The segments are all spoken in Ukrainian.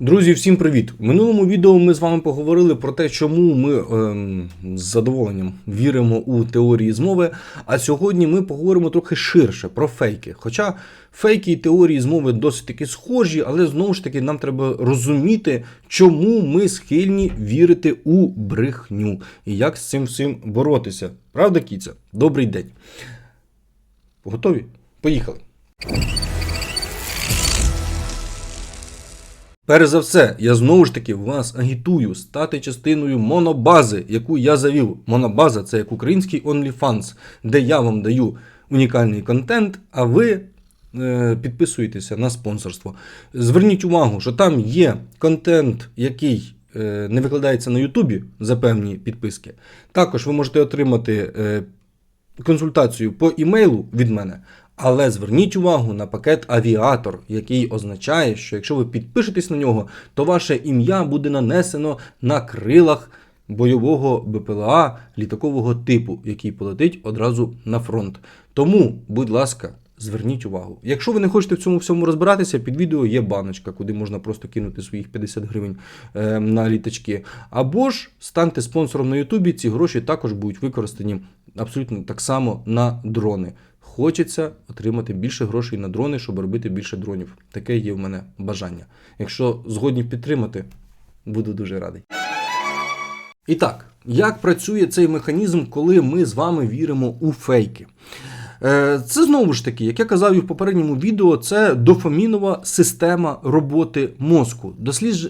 Друзі, всім привіт! У минулому відео ми з вами поговорили про те, чому ми ем, з задоволенням віримо у теорії змови. А сьогодні ми поговоримо трохи ширше про фейки. Хоча фейки і теорії змови досить таки схожі, але знову ж таки нам треба розуміти, чому ми схильні вірити у брехню і як з цим всім боротися. Правда, кіця? Добрий день. Готові? Поїхали. Перш за все, я знову ж таки вас агітую стати частиною монобази, яку я завів. Монобаза це як український OnlyFans, де я вам даю унікальний контент, а ви е, підписуєтеся на спонсорство. Зверніть увагу, що там є контент, який е, не викладається на Ютубі за певні підписки. Також ви можете отримати е, консультацію по імейлу від мене. Але зверніть увагу на пакет Авіатор, який означає, що якщо ви підпишетесь на нього, то ваше ім'я буде нанесено на крилах бойового БПЛА літакового типу, який полетить одразу на фронт. Тому, будь ласка, зверніть увагу. Якщо ви не хочете в цьому всьому розбиратися, під відео є баночка, куди можна просто кинути своїх 50 гривень е, на літачки. Або ж станьте спонсором на Ютубі, ці гроші також будуть використані абсолютно так само на дрони. Хочеться отримати більше грошей на дрони, щоб робити більше дронів. Таке є в мене бажання. Якщо згодні підтримати, буду дуже радий. І так, як працює цей механізм, коли ми з вами віримо у фейки? Е, Це знову ж таки, як я казав і в попередньому відео, це дофамінова система роботи мозку.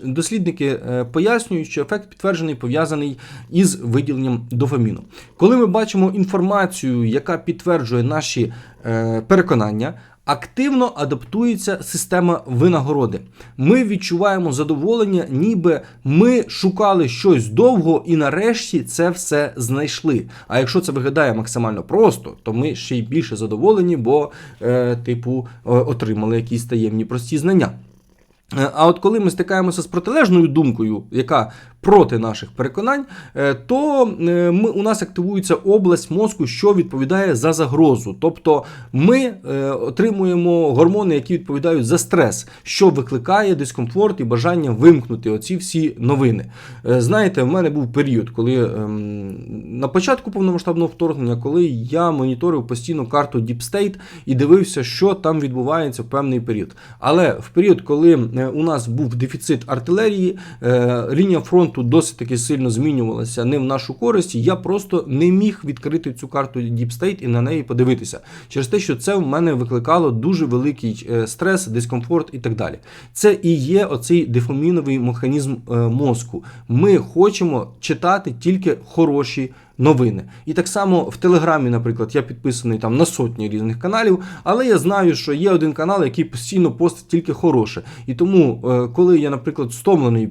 Дослідники е, пояснюють, що ефект підтверджений пов'язаний із виділенням дофаміну. Коли ми бачимо інформацію, яка підтверджує наші е, переконання, активно адаптується система винагороди. Ми відчуваємо задоволення, ніби ми шукали щось довго і нарешті це все знайшли. А якщо це виглядає максимально просто, то ми ще й більше задоволені, бо, е, типу, е, отримали якісь таємні прості знання. Е, А от коли ми стикаємося з протилежною думкою, яка проти наших переконань, е, то е, ми, у нас активується область мозку, що відповідає за загрозу. Тобто ми отримуємо гормони, які відповідають за стрес, що викликає дискомфорт і бажання вимкнути оці всі новини. Знаєте, в мене був період, коли ем, на початку повномасштабного вторгнення, коли я моніторив постійно карту Deep State і дивився, що там відбувається в певний період. Але в період, коли у нас був дефіцит артилерії, е, лінія фронту досить таки сильно змінювалася не в нашу користь. Я просто не міг відкрити цю карту Deep State і на неї подивитися. Через те, що це в мене викликало дуже великий е, стрес, дискомфорт і так далі. Це і є оцей дефаміновий механізм е, мозку. Ми хочемо читати тільки хороші новини. І так само в Телеграмі, наприклад, я підписаний там на сотні різних каналів, але я знаю, що є один канал, який постійно постить тільки хороше. І тому, е, коли я, наприклад, стомлений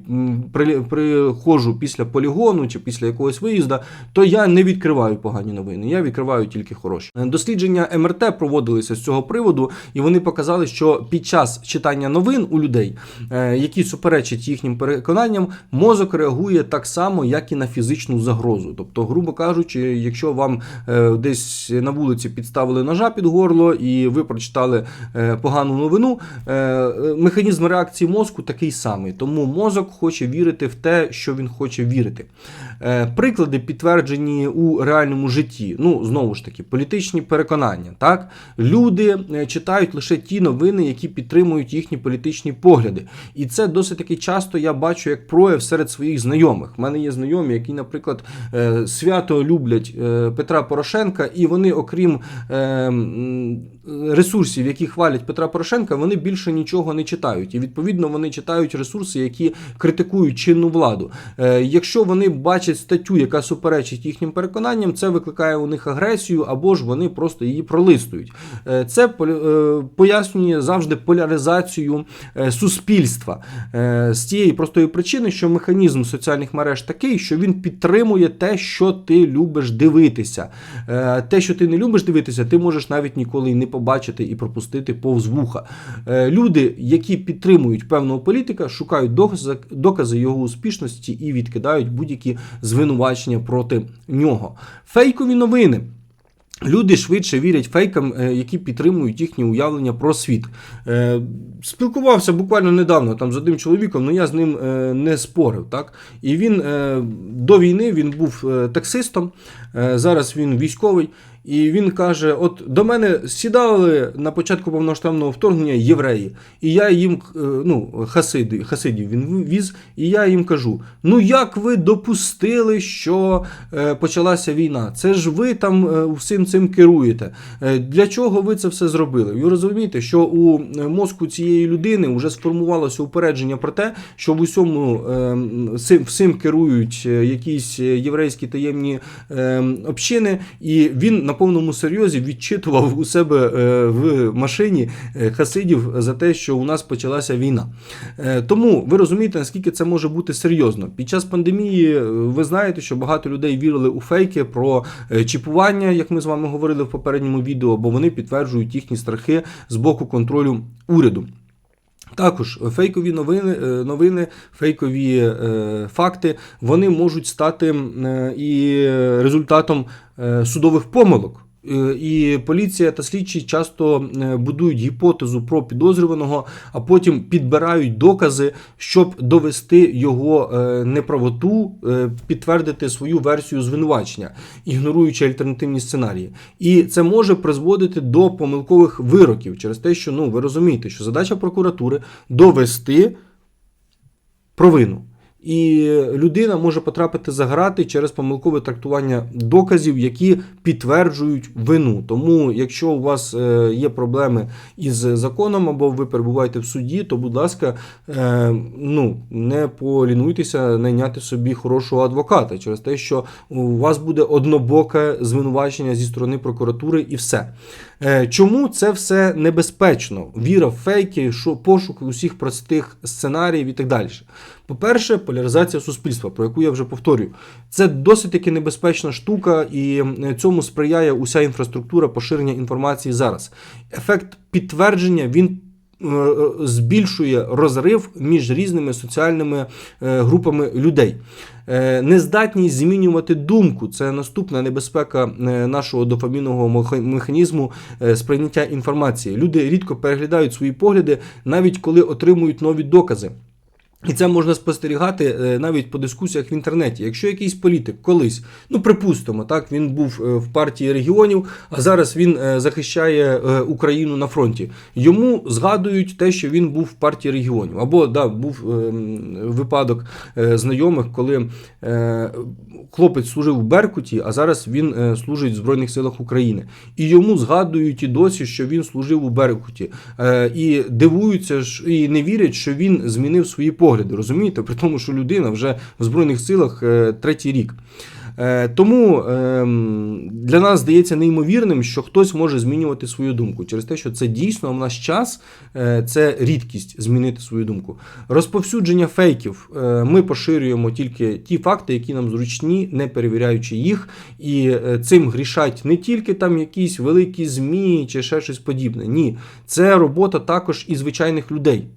приходжу після полігону чи після якогось виїзду, то я не відкриваю погані новини, я відкриваю тільки хороші. Е, Дослідження МРТ проводилися з цього приводу, і вони показали, що під час читання новин у людей, е, які суперечать їхнім переконанням, мозок реагує так само, як і на фізичну загрозу. Тобто, грубо кажучи, якщо вам е, десь на вулиці підставили ножа під горло і ви прочитали е, погану новину, е, механізм реакції мозку такий самий. Тому мозок хоче вірити в те, що він хоче вірити. Е, Приклади підтверджені у реальному житті. Ну, знову ж таки, політичні переконання. Так? Люди е, читають лише ті новини, які підтримують їхні політичні погляди. І це досить таки часто я бачу як прояв серед своїх знайомих. У мене є знайомі, які, наприклад, е, свято люблять Петра Порошенка, і вони, окрім ресурсів, які хвалять Петра Порошенка, вони більше нічого не читають. І відповідно вони читають ресурси, які критикують чинну владу. Е, Якщо вони бачать статтю, яка суперечить їхнім переконанням, це викликає у них агресію, або ж вони просто її пролистують. Е, Це е, пояснює завжди поляризацію суспільства з тієї простої причини, що механізм соціальних мереж такий, що він підтримує те, що ти любиш дивитися. Те, що ти не любиш дивитися, ти можеш навіть ніколи й не побачити і пропустити повз вуха. Е, Люди, які підтримують певного політика, шукають докази, його успішності і відкидають будь-які звинувачення проти нього. Фейкові новини. Люди швидше вірять фейкам, е, які підтримують їхні уявлення про світ. Е, Спілкувався буквально недавно там з одним чоловіком, але я з ним не спорив. Так? І він до війни він був таксистом, зараз він військовий. І він каже: от до мене сідали на початку повноштабного вторгнення євреї, і я їм е, ну, хасиди, хасидів він віз, і я їм кажу: ну як ви допустили, що е, почалася війна? Це ж ви там е, всім цим керуєте. Для чого ви це все зробили? Ви розумієте, що у мозку цієї людини вже сформувалося упередження про те, що в усьому всім, керують якісь єврейські таємні общини, і він на повному серйозі відчитував у себе е, в машині е, хасидів за те, що у нас почалася війна. Е, Тому ви розумієте, наскільки це може бути серйозно. Під час пандемії ви знаєте, що багато людей вірили у фейки про чіпування, як ми з вами говорили в попередньому відео, бо вони підтверджують їхні страхи з боку контролю уряду. Також фейкові новини, е, новини фейкові е, факти вони можуть стати е, і результатом судових помилок. Е, І поліція та слідчі часто е, будують гіпотезу про підозрюваного, а потім підбирають докази, щоб довести його е, неправоту, підтвердити свою версію звинувачення, ігноруючи альтернативні сценарії. І це може призводити до помилкових вироків через те, що ну ви розумієте, що задача прокуратури довести провину. І людина може потрапити за грати через помилкове трактування доказів, які підтверджують вину. Тому, якщо у вас е, є проблеми із законом або ви перебуваєте в суді, то, будь ласка, е, ну не полінуйтеся найняти собі хорошого адвоката через те, що у вас буде однобоке звинувачення зі сторони прокуратури, і все. Е, Чому це все небезпечно? Віра в фейки, пошук усіх простих сценаріїв і так далі. По-перше, поляризація суспільства, про яку я вже повторюю. Це досить таки небезпечна штука, і е, цьому сприяє уся інфраструктура поширення інформації зараз. Ефект підтвердження він. Е, Збільшує розрив між різними соціальними е, групами людей. Е, Нездатність змінювати думку це наступна небезпека нашого дофамінного механізму сприйняття інформації. Люди рідко переглядають свої погляди, навіть коли отримують нові докази. І це можна спостерігати е, навіть по дискусіях в інтернеті. Якщо якийсь політик колись, ну припустимо, так він був е, в партії регіонів, а зараз він е, захищає Україну на фронті. Йому згадують те, що він був в партії регіонів. Або да, був випадок знайомих, коли хлопець служив в Беркуті, а зараз він служить в Збройних силах України. І йому згадують і досі, що він служив у Беркуті. І дивуються і не вірять, що він змінив свої погляди. Розумієте? При тому, що людина вже в Збройних силах е, третій рік. Е, Тому ем, для нас здається неймовірним, що хтось може змінювати свою думку через те, що це дійсно в наш час е, це рідкість змінити свою думку. Розповсюдження фейків е, ми поширюємо тільки ті факти, які нам зручні, не перевіряючи їх, і цим грішать не тільки там якісь великі змі чи ще щось подібне. Ні, це робота також і звичайних людей.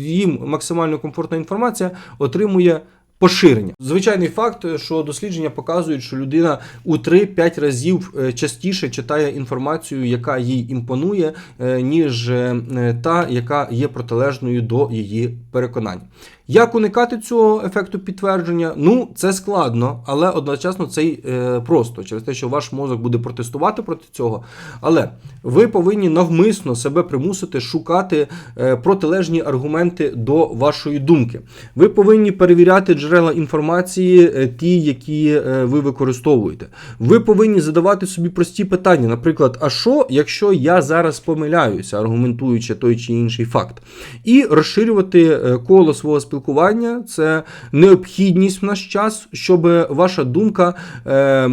Їм максимально комфортна інформація отримує поширення. Звичайний факт, що дослідження показують, що людина у 3-5 разів е, частіше читає інформацію, яка їй імпонує, е, ніж е, та, яка є протилежною до її переконань. Як уникати цього ефекту підтвердження? Ну, це складно, але одночасно це й е, просто через те, що ваш мозок буде протестувати проти цього. Але ви повинні навмисно себе примусити шукати е, протилежні аргументи до вашої думки. Ви повинні перевіряти джерела інформації, е, ті, які ви використовуєте. Ви повинні задавати собі прості питання. Наприклад, а що, якщо я зараз помиляюся, аргументуючи той чи інший факт, і розширювати коло свого спілкування це необхідність в наш час, щоб ваша думка е,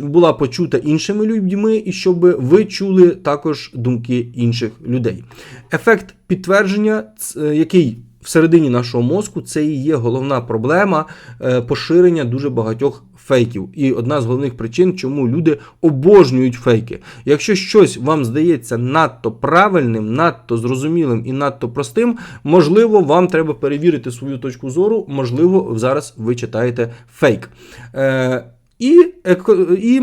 була почута іншими людьми, і щоб ви чули також думки інших людей. Ефект підтвердження, е, який всередині нашого мозку, це і є головна проблема е, поширення дуже багатьох фейків. І одна з головних причин, чому люди обожнюють фейки. Якщо щось вам здається надто правильним, надто зрозумілим і надто простим, можливо, вам треба перевірити свою точку зору, можливо, зараз ви читаєте фейк. Е, і, і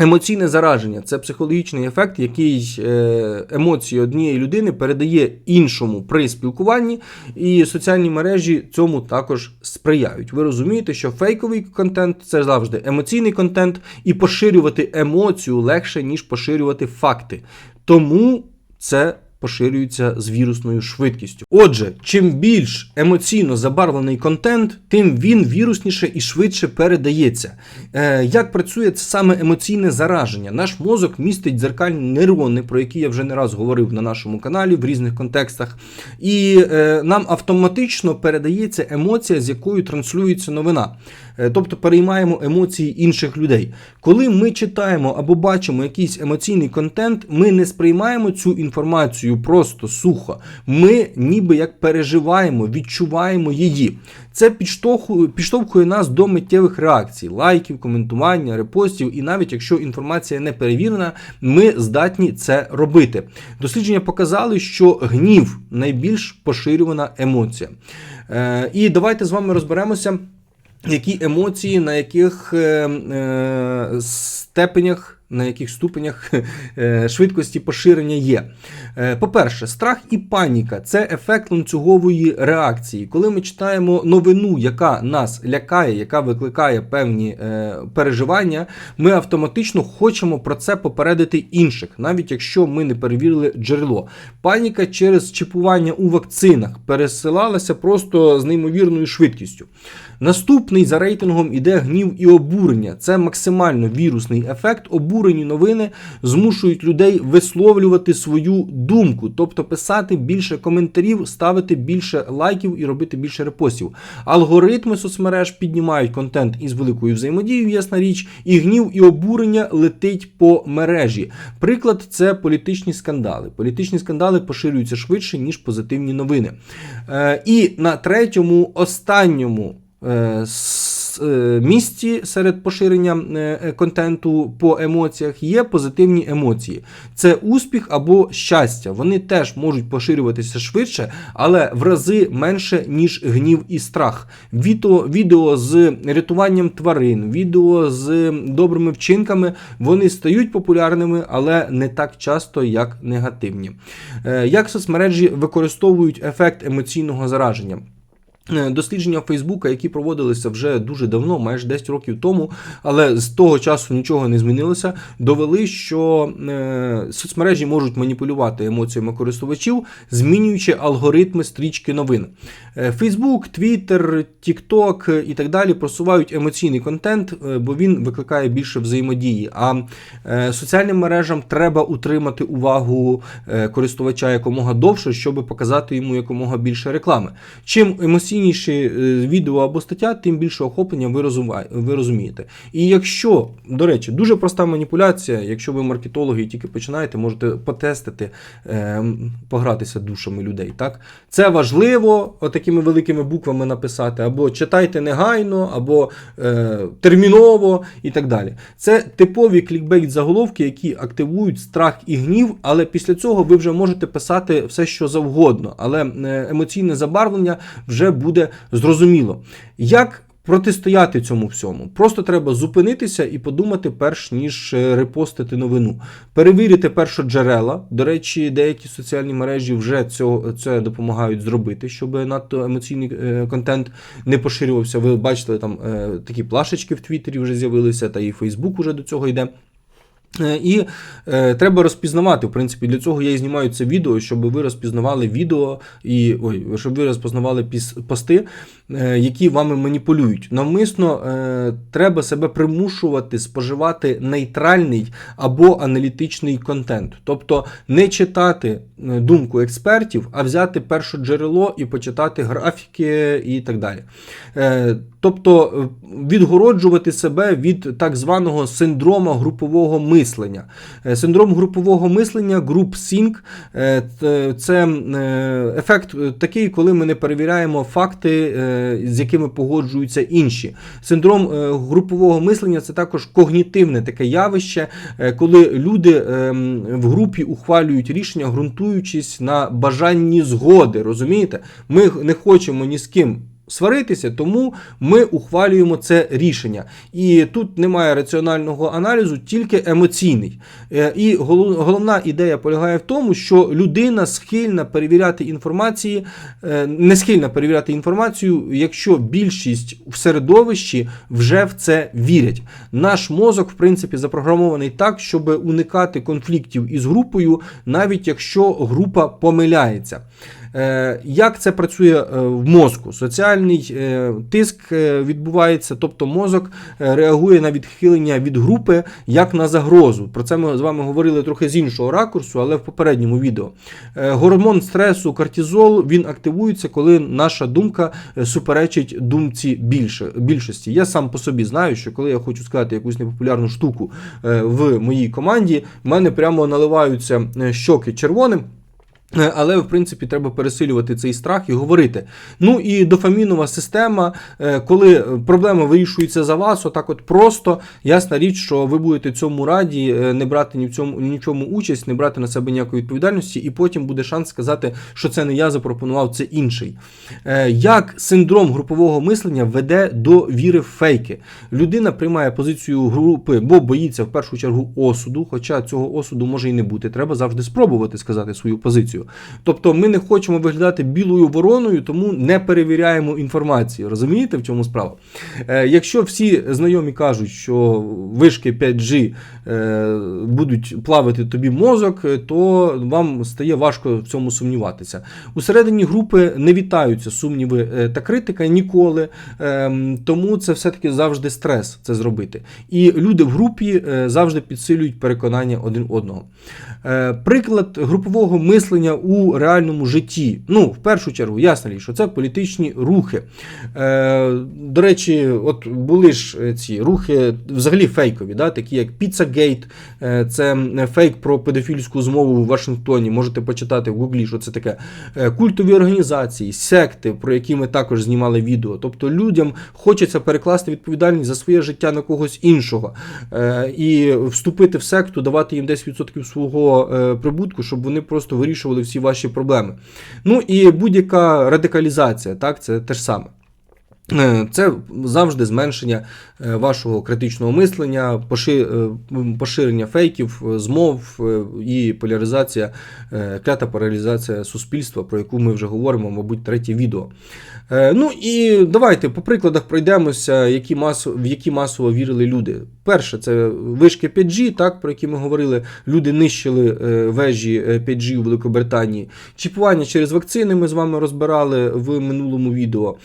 Емоційне зараження це психологічний ефект, який е, емоції однієї людини передає іншому при спілкуванні, і соціальні мережі цьому також сприяють. Ви розумієте, що фейковий контент це завжди емоційний контент, і поширювати емоцію легше, ніж поширювати факти. Тому це поширюється з вірусною швидкістю. Отже, чим більш емоційно забарвлений контент, тим він вірусніше і швидше передається. Е, як працює це саме емоційне зараження? Наш мозок містить дзеркальні нейрони, про які я вже не раз говорив на нашому каналі в різних контекстах. І е, нам автоматично передається емоція, з якою транслюється новина. Е, тобто переймаємо емоції інших людей. Коли ми читаємо або бачимо якийсь емоційний контент, ми не сприймаємо цю інформацію просто сухо. Ми ніби як переживаємо, відчуваємо її. Це підштовхує, підштовхує нас до миттєвих реакцій, лайків, коментування, репостів, і навіть якщо інформація не перевірена, ми здатні це робити. Дослідження показали, що гнів найбільш поширювана емоція. Е, і давайте з вами розберемося які емоції, на яких е, е, степенях, на яких ступенях е, швидкості поширення є. Е, По-перше, страх і паніка це ефект ланцюгової реакції. Коли ми читаємо новину, яка нас лякає, яка викликає певні е, переживання, ми автоматично хочемо про це попередити інших, навіть якщо ми не перевірили джерело. Паніка через чіпування у вакцинах пересилалася просто з неймовірною швидкістю. Наступний за рейтингом іде гнів і обурення. Це максимально вірусний ефект. Обурені новини змушують людей висловлювати свою думку, тобто писати більше коментарів, ставити більше лайків і робити більше репостів. Алгоритми соцмереж піднімають контент із великою взаємодією, ясна річ, і гнів і обурення летить по мережі. Приклад це політичні скандали. Політичні скандали поширюються швидше, ніж позитивні новини. Е, і на третьому, останньому. Е, місці серед поширення е, контенту по емоціях є позитивні емоції. Це успіх або щастя. Вони теж можуть поширюватися швидше, але в рази менше, ніж гнів і страх. Відео, відео з рятуванням тварин, відео з добрими вчинками, вони стають популярними, але не так часто, як негативні. Е, Як соцмережі використовують ефект емоційного зараження? Е, Дослідження Фейсбука, які проводилися вже дуже давно, майже 10 років тому, але з того часу нічого не змінилося, довели, що е, соцмережі можуть маніпулювати емоціями користувачів, змінюючи алгоритми стрічки новин. Е, Фейсбук, Твіттер, Тікток і так далі просувають емоційний контент, бо він викликає більше взаємодії. А соціальним мережам треба утримати увагу користувача якомога довше, щоб показати йому якомога більше реклами. Чим емоційніше е, відео або стаття, тим більше охоплення ви, ви розумієте. І якщо, до речі, дуже проста маніпуляція, якщо ви маркетологи і тільки починаєте, можете потестити, е, погратися душами людей. Так? Це важливо отакими великими буквами написати, або читайте негайно, або е, терміново і так далі. Це типові клікбейт заголовки, які активують страх і гнів, але після цього ви вже можете писати все, що завгодно. Але е, емоційне забарвлення вже буде зрозуміло. Як протистояти цьому всьому? Просто треба зупинитися і подумати, перш ніж е, репостити новину. Перевірити першоджерела. До речі, деякі соціальні мережі вже цього, це допомагають зробити, щоб надто емоційний е, контент не поширювався. Ви бачите, там е, такі плашечки в Твіттері вже з'явилися, та і Фейсбук уже до цього йде. Е, І е, треба розпізнавати. В принципі, для цього я і знімаю це відео, щоб ви розпізнавали відео і ой, щоб ви розпізнавали піс- пости, е, які вами маніпулюють. Навмисно е, треба себе примушувати споживати нейтральний або аналітичний контент, тобто не читати е, думку експертів, а взяти перше джерело і почитати графіки і так далі. Е, Тобто е, відгороджувати себе від так званого синдрома групового мислення. Е, Синдром групового мислення, group think, е, це е, ефект е, такий, коли ми не перевіряємо факти, з якими погоджуються інші. Синдром групового мислення це також когнітивне таке явище, коли люди в групі ухвалюють рішення, ґрунтуючись на бажанні згоди. Розумієте? Ми не хочемо ні з ким сваритися, тому ми ухвалюємо це рішення. І тут немає раціонального аналізу, тільки емоційний. Е, І голов- головна ідея полягає в тому, що людина схильна перевіряти інформації, е, не схильна перевіряти інформацію, якщо більшість в середовищі вже в це вірять. Наш мозок, в принципі, запрограмований так, щоб уникати конфліктів із групою, навіть якщо група помиляється. Е, Як це працює е, в мозку? Соціальний е, тиск відбувається, тобто мозок реагує на відхилення від групи як на загрозу. Про це ми з вами говорили трохи з іншого ракурсу, але в попередньому відео. Гормон стресу, кортизол, він активується, коли наша думка суперечить думці більше, більшості. Я сам по собі знаю, що коли я хочу сказати якусь непопулярну штуку в моїй команді, в мене прямо наливаються щоки червоним. Е, Але в принципі треба пересилювати цей страх і говорити. Ну і дофамінова система, е, коли проблема вирішується за вас, отак от просто ясна річ, що ви будете цьому раді е, не брати ні в цьому ні в чому участь, не брати на себе ніякої відповідальності, і потім буде шанс сказати, що це не я запропонував, це інший. Як синдром групового мислення веде до віри в фейки? Людина приймає позицію групи, бо боїться в першу чергу осуду, хоча цього осуду може і не бути. Треба завжди спробувати сказати свою позицію. Тобто ми не хочемо виглядати білою вороною, тому не перевіряємо інформацію. Розумієте, в чому справа? Е, якщо всі знайомі кажуть, що вишки 5G е, будуть плавити тобі мозок, е, то вам стає важко в цьому сумніватися. Усередині групи не вітаються сумніви та критика ніколи, е, тому це все-таки завжди стрес це зробити. І люди в групі завжди підсилюють переконання один одного. Приклад групового мислення у реальному житті. Ну, в першу чергу, ясно що це політичні рухи. Е, До речі, от були ж е, ці рухи взагалі фейкові, да, такі як е, це фейк про педофільську змову в Вашингтоні. Можете почитати в Гуглі, що це таке. Е, Культові організації, секти, про які ми також знімали відео. Тобто людям хочеться перекласти відповідальність за своє життя на когось іншого е, і вступити в секту, давати їм 10% свого е, прибутку, щоб вони просто вирішували всі ваші проблеми. Ну і будь-яка радикалізація, так, це те ж саме. Е, Це завжди зменшення е, вашого критичного мислення, е, поширення фейків, змов і поляризація, клята поляризація суспільства, про яку ми вже говоримо, мабуть, третє відео. Ну і давайте по прикладах пройдемося, які масово, в які масово вірили люди. Перше, це вишки 5G, так, про які ми говорили. Люди нищили вежі е, 5G у Великобританії. Чіпування через вакцини ми з вами розбирали в минулому відео.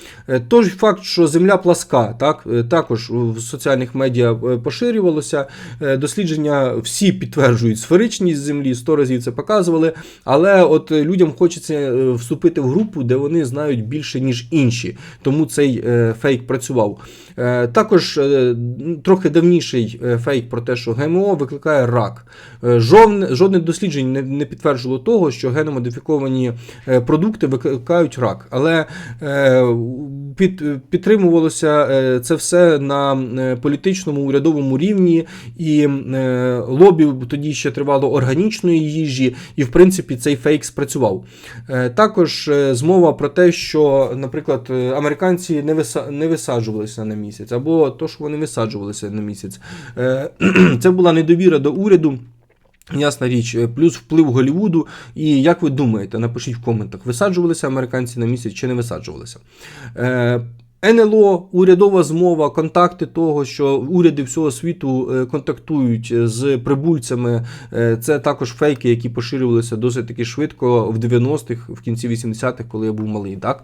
Тож факт, що земля пласка, так, е, також в соціальних медіа е, поширювалося. Е, Дослідження всі підтверджують сферичність землі, 100 разів це показували. Але от людям хочеться вступити в групу, де вони знають більше, ніж інші. Тому цей фейк працював. Також трохи давніший фейк про те, що ГМО викликає рак. Жодне, дослідження не, підтверджувало того, що геномодифіковані продукти викликають рак. Але під, підтримувалося е, це все на е, політичному урядовому рівні, і е, лобі тоді ще тривало органічної їжі, і в принципі цей фейк спрацював. Також змова про те, що, наприклад, американці не, не висаджувалися на місяць, або то, що вони висаджувалися на місяць. Це була недовіра до уряду. Ясна річ, плюс вплив Голлівуду. І як ви думаєте, напишіть в коментах, висаджувалися американці на місяць чи не висаджувалися. Е, НЛО, урядова змова, контакти того, що уряди всього світу е, контактують з прибульцями. е, Це також фейки, які поширювалися досить таки швидко в 90-х, в кінці 80-х, коли я був малий. Так?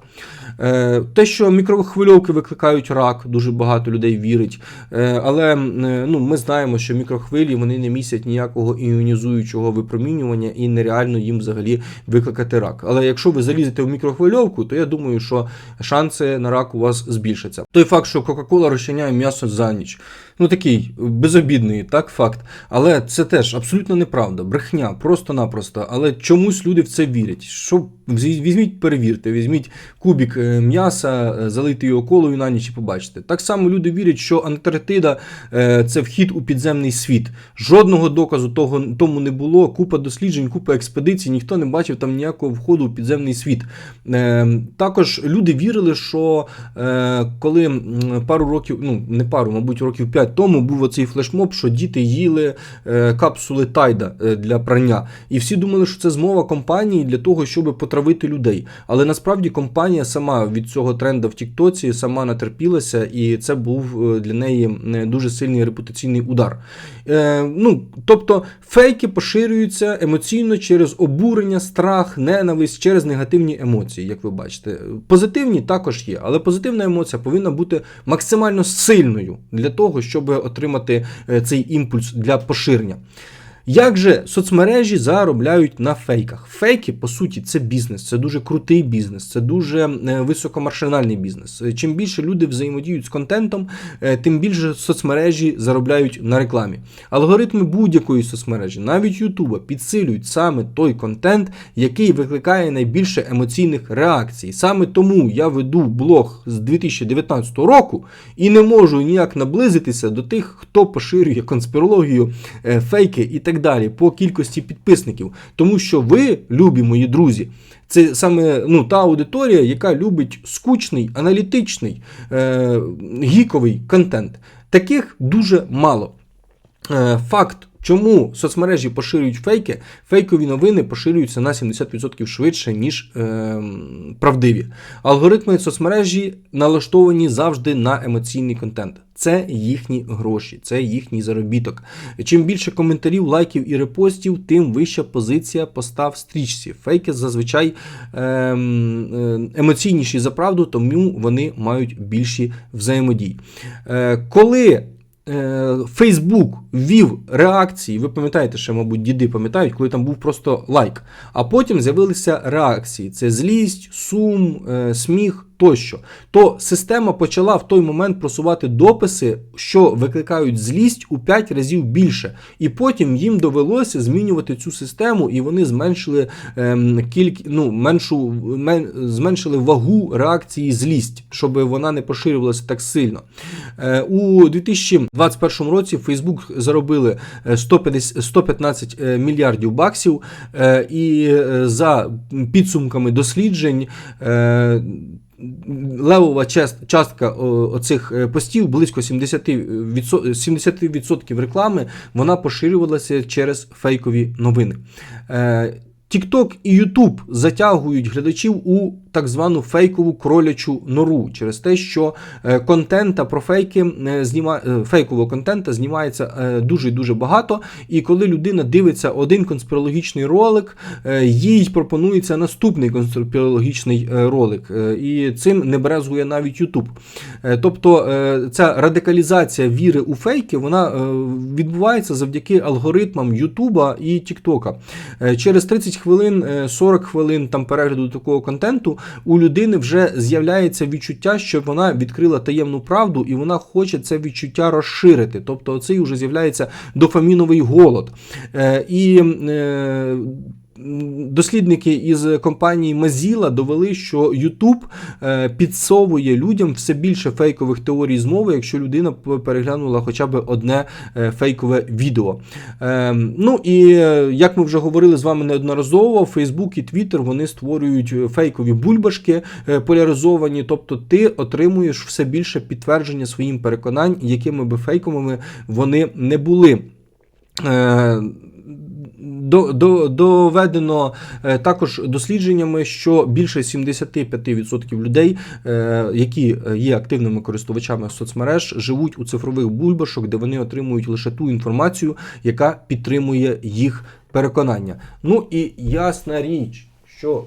Е, Те, що мікрохвильовки викликають рак, дуже багато людей вірить. Е, Але е, ну, ми знаємо, що мікрохвилі вони не містять ніякого іонізуючого випромінювання і нереально їм взагалі викликати рак. Але якщо ви залізете в мікрохвильовку, то я думаю, що шанси на рак у вас збільшаться. Той факт, що Кока-Кола розчиняє м'ясо за ніч. Ну такий безобідний, так, факт. Але це теж абсолютно неправда, брехня, просто-напросто. Але чомусь люди в це вірять. Що візьміть, перевірте, візьміть кубік е, м'яса, е, залийте його колою на ніч і побачите. Так само люди вірять, що Антарктида е, це вхід у підземний світ. Жодного доказу того тому не було. Купа досліджень, купа експедицій, ніхто не бачив там ніякого входу у підземний світ. Також люди вірили, що коли пару років, ну не пару, мабуть, років 5 тому був оцей флешмоб, що діти їли е, капсули Тайда е, для прання. І всі думали, що це змова компанії для того, щоб потравити людей. Але насправді компанія сама від цього тренду в Тіктоці сама натерпілася, і це був е, для неї дуже сильний репутаційний удар. Ну, тобто фейки поширюються емоційно через обурення, страх, ненависть, через негативні емоції, як ви бачите. Позитивні також є, але позитивна емоція повинна бути максимально сильною для того, щоб отримати е, цей імпульс для поширення. Як же соцмережі заробляють на фейках? Фейки, по суті, це бізнес, це дуже крутий бізнес, це дуже е, високомаршинальний бізнес. Е, Чим більше люди взаємодіють з контентом, е, тим більше соцмережі заробляють на рекламі. Алгоритми будь-якої соцмережі, навіть Ютуба, підсилюють саме той контент, який викликає найбільше емоційних реакцій. Саме тому я веду блог з 2019 року і не можу ніяк наблизитися до тих, хто поширює конспірологію, фейки і так далі по кількості підписників. Тому що ви, любі мої друзі, це саме ну, та аудиторія, яка любить скучний, аналітичний, е, гіковий контент. Таких дуже мало. Е, Факт, чому соцмережі поширюють фейки, фейкові новини поширюються на 70% швидше, ніж е, правдиві. Алгоритми соцмережі налаштовані завжди на емоційний контент. Це їхні гроші, це їхній заробіток. Чим більше коментарів, лайків і репостів, тим вища позиція поста в стрічці. Фейки зазвичай ем, е, емоційніші за правду, тому вони мають більші взаємодії. Е, коли Фейсбук ввів реакції, ви пам'ятаєте, що, мабуть, діди пам'ятають, коли там був просто лайк. А потім з'явилися реакції: це злість, сум, е, сміх тощо. То система почала в той момент просувати дописи, що викликають злість у 5 разів більше. І потім їм довелося змінювати цю систему, і вони зменшили ем, кільк, ну, меншу, мен, зменшили вагу реакції злість, щоб вона не поширювалася так сильно. Е, у 2021 році Facebook заробили е, 150, 115 е, мільярдів баксів, е, і е, за підсумками досліджень. е, Левова частка оцих е, постів, близько 70%, 70% реклами, вона поширювалася через фейкові новини. Е, TikTok і YouTube затягують глядачів у так звану фейкову кролячу нору через те, що е, контента про фейки е, зніма... е, фейкового контента знімається дуже дуже багато. І коли людина дивиться один конспірологічний ролик, їй пропонується наступний конспірологічний ролик. І цим не брезгує навіть. Е, Тобто ця радикалізація віри у фейки вона відбувається завдяки алгоритмам Ютуба і Тіктока. Через 30 хвилин, е, 40 хвилин там перегляду такого контенту у людини вже з'являється відчуття, що вона відкрила таємну правду, і вона хоче це відчуття розширити. Тобто, оцей вже з'являється дофаміновий голод. Е, І е, Дослідники із компанії Mozilla довели, що YouTube е, підсовує людям все більше фейкових теорій змови, якщо людина переглянула хоча б одне е, фейкове відео. Е, Ну і е, як ми вже говорили з вами неодноразово, Facebook і Twitter вони створюють фейкові бульбашки поляризовані, тобто ти отримуєш все більше підтвердження своїм переконань, якими би фейковими вони не були. Е, до, до, доведено е, також дослідженнями, що більше 75% людей, е, які є активними користувачами соцмереж, живуть у цифрових бульбашок, де вони отримують лише ту інформацію, яка підтримує їх переконання. Ну і ясна річ, що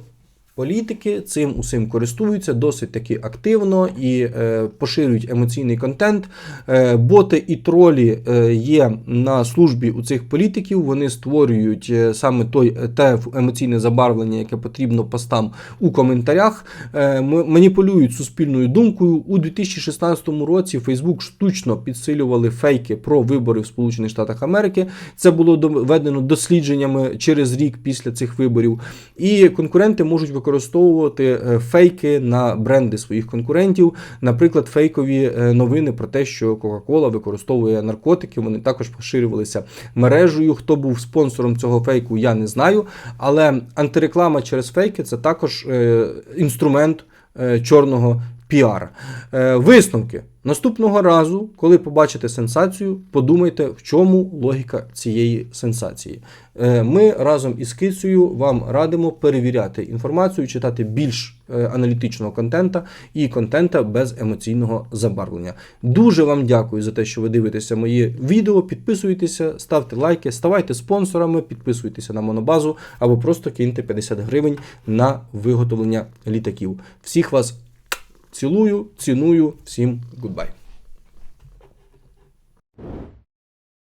Політики цим усім користуються досить таки активно і е, поширюють емоційний контент. Е, боти і тролі е, є на службі у цих політиків. Вони створюють е, саме той те емоційне забарвлення, яке потрібно постам у коментарях. Е, маніпулюють суспільною думкою. У 2016 році Фейсбук штучно підсилювали фейки про вибори в Сполучених Штатах Америки. Це було доведено дослідженнями через рік після цих виборів. І конкуренти можуть використовувати е, фейки на бренди своїх конкурентів. Наприклад, фейкові е, новини про те, що Кока-Кола використовує наркотики. Вони також поширювалися мережею. Хто був спонсором цього фейку, я не знаю. Але антиреклама через фейки це також е, інструмент чорного піара. Е, висновки. Наступного разу, коли побачите сенсацію, подумайте, в чому логіка цієї сенсації. Е, Ми разом із Кицею вам радимо перевіряти інформацію, читати більш е, аналітичного контента і контента без емоційного забарвлення. Дуже вам дякую за те, що ви дивитеся мої відео. Підписуйтеся, ставте лайки, ставайте спонсорами, підписуйтеся на монобазу або просто киньте 50 гривень на виготовлення літаків. Всіх вас Цілую, ціную, всім гудбай.